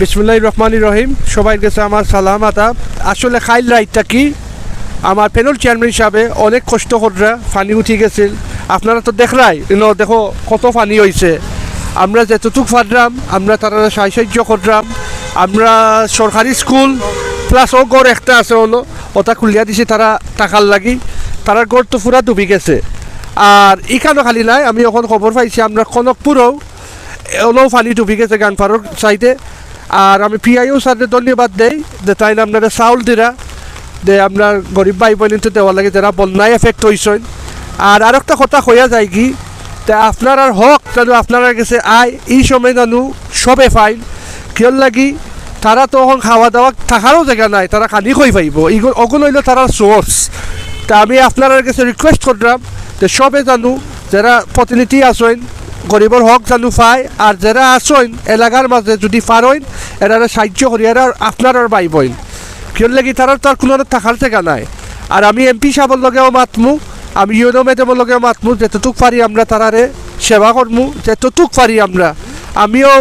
বিসমুল্লাহ রহমান রহিম। সবাই কাছে আমার সালাম আদাব। আসলে খাইল রাইটটা কি? আমার প্যানেল চেয়ারম্যান হিসাবে অনেক কষ্ট কররা পানি উঠি গেছিল। আপনারা তো দেখলাই ইনো দেখো কত ফানি হয়েছে আমরা যেতটুক পারলাম, আমরা তারা সাহায্য করলাম। আমরা সরকারি স্কুল প্লাস ও গড় একটা আছে হলো, ওটা খুলিয়া দিছে তারা টাকার লাগি। তারার গড় তো পুরা ডুবি গেছে। আর ইখানো খালি নাই, আমি এখন খবর পাইছি, আমরা কনকপুরেও ওনাও পানি ডুবি গেছে গানপাড়ার সাইডে আর আমি পিআইও স্যারকে ধন্যবাদ দেই যে তাই আপনারা চাউল দিরা, যে আপনার গরিব ভাই বোন তো দেওয়ার লাগে যারা বন্যায় এফেক্ট হয়েছেন আর আর একটা কথা হইয়া যায় কি, তা আপনার আর হক জানো আপনার কাছে আয়, এই সময় জানো সবে ফাইন কিয়র লাগি, তারা তো এখন খাওয়া দাওয়া থাকারও জায়গা নাই, তারা খানি কই পাইব? এইগুলো, ওগুলো হইল তারা সোর্স তা আমি আপনার কাছে রিকোয়েস্ট করলাম যে সবে জানো, যারা প্রতিনিধি আছেন গরিবর হক জানু পায় আর যারা আসেন এলাকার মাঝে যদি পারেন এরা সাহায্য করি এরা আপনার আর বাই বইন। কিয়র লাগি তারা তো আর কোনো থাকার জায়গা নাই। আর আমি এমপি সাহেবের লগেও মাতমু, আমি ইউনো ম্যাডামের লগেও মাতমু যেতটুক পারি আমরা তারারে সেবা করমু যেতটুক পারি আমরা। আমিও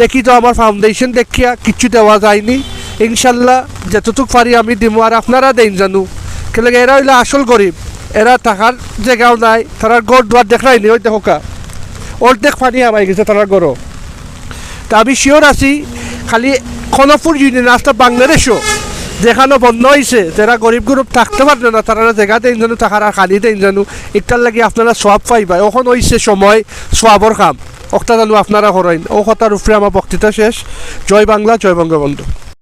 দেখি তো আমার ফাউন্ডেশন দেখিয়া, কিচ্ছু দেওয়া যায়নি। ইনশাল্লাহ যেতটুক পারি আমি দিমু আর আপনারা দেন জানু। কেলে এরা হইলে আসল গরিব এরা থাকার জায়গাও নাই তারা গড় দুয়ার দেখায়নি ওই দেখোকা। অর্ধেক পানি আমায় গেছে তারা গড়। তা আমি শিওর আছি, খালি খনপুর ইউনিয়ন রাস্তা বাংলাদেশও, যেখানে বন্ধ হয়েছে যারা গরিব গ্রুপ থাকতে পারবে না তারা জায়গা দেন জানো থাকার আর খালি দেন জানো একটার লাগি আপনারা সব পাইবা এখন হয়েছে সময় সোয়াবর কাম। অক্টা জানো, আপনারা করেন ও কথার উপরে আমার বক্তৃতা শেষ। জয় বাংলা, জয় বঙ্গবন্ধু।